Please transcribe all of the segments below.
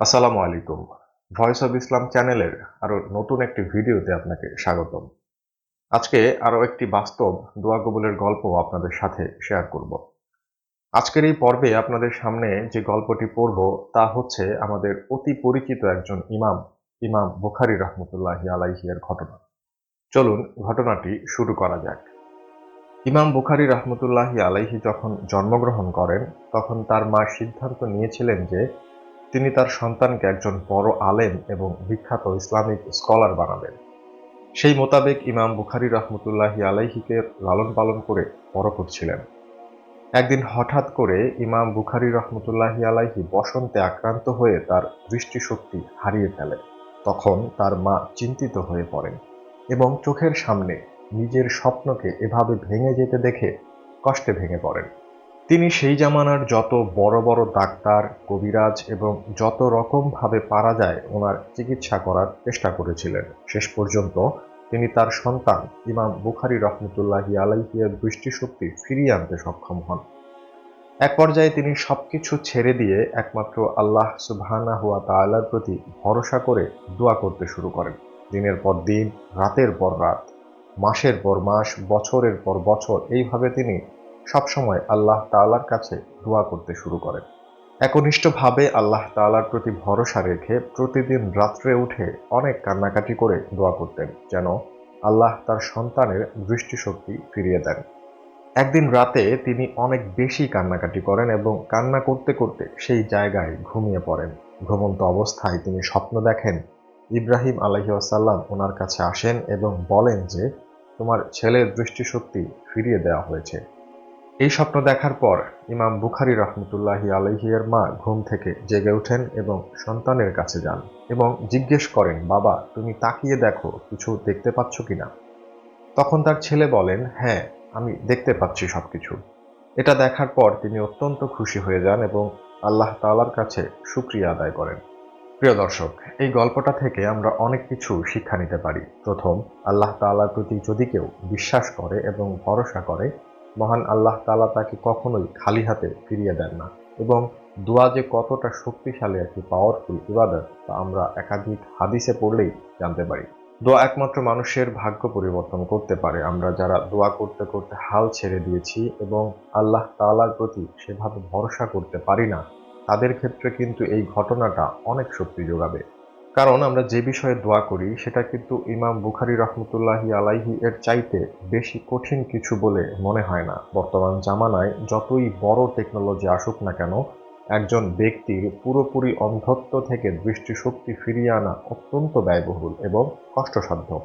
আসসালামু আলাইকুম। Voice of Islam চ্যানেলের আরও নতুন একটি ভিডিওতে আপনাকে স্বাগতম। আজকে আরও একটি বাস্তব দোয়া কবুলের গল্প আপনাদের সাথে শেয়ার করব। আজকের এই পর্বে আপনাদের সামনে যে গল্পটি পড়ব, তা হচ্ছে আমাদের অতি পরিচিত একজন ইমাম ইমাম বুখারি রহমতুল্লাহি আলাইহিয়ার ঘটনা। চলুন ঘটনাটি শুরু করা যাক। ইমাম বুখারি রহমতুল্লাহি আলাইহি যখন জন্মগ্রহণ করেন, তখন তার মা সিদ্ধান্ত নিয়েছিলেন যে তিনি তার সন্তানকে একজন বড় আলেম এবং বিখ্যাত ইসলামিক স্কলার বানাবেন। সেই মোতাবেক ইমাম বুখারি রহমতুল্লাহি আলাইহিকে লালন পালন করে বড় করছিলেন একদিন হঠাৎ করে ইমাম বুখারি রহমতুল্লাহি আলাইহি বসন্তে আক্রান্ত হয়ে তার দৃষ্টিশক্তি হারিয়ে ফেলে। তখন তার মা চিন্তিত হয়ে পড়েন এবং চোখের সামনে নিজের স্বপ্নকে এভাবে ভেঙে যেতে দেখে কষ্টে ভেঙে পড়েন। তিনি সেই জামানার যত বড় বড় ডাক্তার, কবিরাজ এবং যত রকমভাবে পারা যায় ওনার চিকিৎসা করার চেষ্টা করেছিলেন। শেষ পর্যন্ত তিনি তার সন্তান ইমাম বুখারি রহমতুল্লাহি আলাইহিয়ের দৃষ্টিশক্তি ফিরিয়ে আনতে সক্ষম হন। এক পর্যায়ে তিনি সবকিছু ছেড়ে দিয়ে একমাত্র আল্লাহ সুবহানা হুয়া তাআলার প্রতি ভরসা করে দোয়া করতে শুরু করেন। দিনের পর দিন, রাতের পর রাত, মাসের পর মাস, বছরের পর বছর, এইভাবে তিনি সবসময় আল্লাহ তাআলার কাছে দোয়া করতে শুরু করেন। একনিষ্ঠভাবে আল্লাহ তাআলার প্রতি ভরসা রেখে প্রতিদিন রাত্রে উঠে অনেক কান্নাকাটি করে দোয়া করতেন, যেন আল্লাহ তার সন্তানের দৃষ্টিশক্তি ফিরিয়ে দেন। একদিন রাতে তিনি অনেক বেশি কান্নাকাটি করেন এবং কান্না করতে করতে সেই জায়গায় ঘুমিয়ে পড়েন। ঘুমন্ত অবস্থায় তিনি স্বপ্ন দেখেন, ইব্রাহিম আলহিউসাল্লাম ওনার কাছে আসেন এবং বলেন যে, তোমার ছেলের দৃষ্টিশক্তি ফিরিয়ে দেওয়া হয়েছে। এই স্বপ্ন দেখার পর ইমাম বুখারি রহমতুল্লাহি আলহিয়ের মা ঘুম থেকে জেগে ওঠেন এবং সন্তানের কাছে যান এবং জিজ্ঞেস করেন, বাবা, তুমি তাকিয়ে দেখো, কিছু দেখতে পাচ্ছ কিনা? তখন তার ছেলে বলেন হ্যাঁ আমি দেখতে পাচ্ছি সবকিছু। এটা দেখার পর তিনি অত্যন্ত খুশি হয়ে যান এবং আল্লাহ তাআলার কাছে সুক্রিয়া আদায় করেন। প্রিয় দর্শক, এই গল্পটা থেকে আমরা অনেক কিছু শিক্ষা নিতে পারি। প্রথম, আল্লাহ তাআলার প্রতি যদি কেউ বিশ্বাস করে এবং ভরসা করে মহান আল্লাহ তালা তাকে কখনোই খালি হাতে ফিরিয়ে দেন না এবং দোয়া যে কতটা শক্তিশালী একটি পাওয়ারফুল ইবাদত তা আমরা একাধিক হাদিসে পড়লেই জানতে পারি। দোয়া একমাত্র মানুষের ভাগ্য পরিবর্তন করতে পারে। আমরা যারা দোয়া করতে করতে হাল ছেড়ে দিয়েছি এবং আল্লাহ তাআলার প্রতি সেভাবে ভরসা করতে পারি না, তাদের ক্ষেত্রে কিন্তু এই ঘটনাটা অনেক শক্তি যোগাবে। কারণ আমরা যে বিষয়ে দোয়া করি, সেটা কিন্তু ইমাম বুখারি রহমতুল্লাহি আলাইহি এর চাইতে বেশি কঠিন কিছু বলে মনে হয় না। বর্তমান জামানায় যতই বড় টেকনোলজি আসুক না কেন, একজন ব্যক্তির পুরোপুরি অন্ধত্ব থেকে দৃষ্টিশক্তি ফিরিয়ে আনা অত্যন্ত ব্যয়বহুল এবং কষ্টসাধ্য।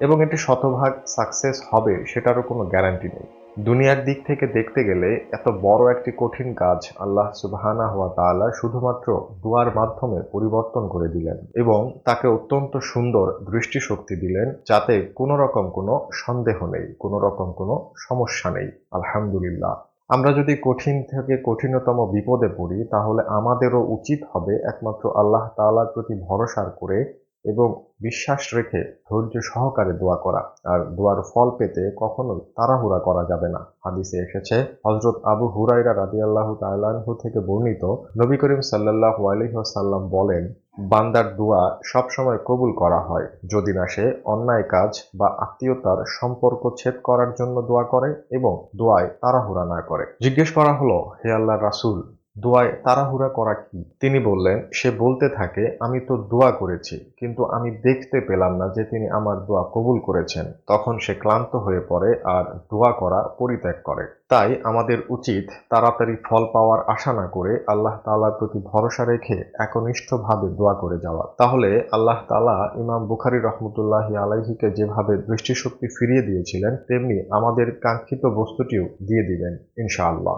এবং এটি শতভাগ সাকসেস হবে, সেটারও কোনো গ্যারান্টি নেই। দুনিয়ার দিক থেকে দেখতে গেলে এত বড় একটি কঠিন কাজ আল্লাহ সুবাহানা হওয়া তাআলা শুধুমাত্র দুয়ার মাধ্যমে পরিবর্তন করে দিলেন এবং তাকে অত্যন্ত সুন্দর দৃষ্টিশক্তি দিলেন যাতে কোনো রকম কোনো সন্দেহ নেই, কোনো রকম কোনো সমস্যা নেই। আলহামদুলিল্লাহ। আমরা যদি কঠিন থেকে কঠিনতম বিপদে পড়ি, তাহলে আমাদেরও উচিত হবে একমাত্র আল্লাহ তাআলার প্রতি ভরসা করে এবং বিশ্বাস রেখে ধৈর্য সহকারে দোয়া করা। আর দোয়ার ফল পেতে কখনোই তাড়াহুড়া করা যাবে না। হাদিসে এসেছে হজরত আবু হুরাইরা রাদিয়াল্লাহ তাআলাহু থেকে বর্ণিত, নবী করিম সাল্লাহ আলহিহাসাল্লাম বলেন, বান্দার দোয়া সবসময় কবুল করা হয়। যদি না সে অন্যায় কাজ বা আত্মীয়তার সম্পর্ক ছেদ করার জন্য দোয়া করে এবং দোয়ায় তাড়াহুড়া না করে। জিজ্ঞেস করা হলো, হে আল্লাহ রাসূল দোয়ায় তাড়াহুড়া করা কি? তিনি বললেন, সে বলতে থাকে, আমি তো দোয়া করেছি, কিন্তু আমি দেখতে পেলাম না যে তিনি আমার দোয়া কবুল করেছেন। তখন সে ক্লান্ত হয়ে পড়ে আর দোয়া করা পরিত্যাগ করে। তাই আমাদের উচিত তাড়াতাড়ি ফল পাওয়ার আশা না করে আল্লাহ তাআলার প্রতি ভরসা রেখে একনিষ্ঠভাবে দোয়া করে যাওয়া। তাহলে আল্লাহ তালা ইমাম বুখারি রহমতুল্লাহি আলাইহিকে যেভাবে দৃষ্টিশক্তি ফিরিয়ে দিয়েছিলেন, তেমনি আমাদের কাঙ্ক্ষিত বস্তুটিও দিয়ে দিবেন, ইনশাআল্লাহ।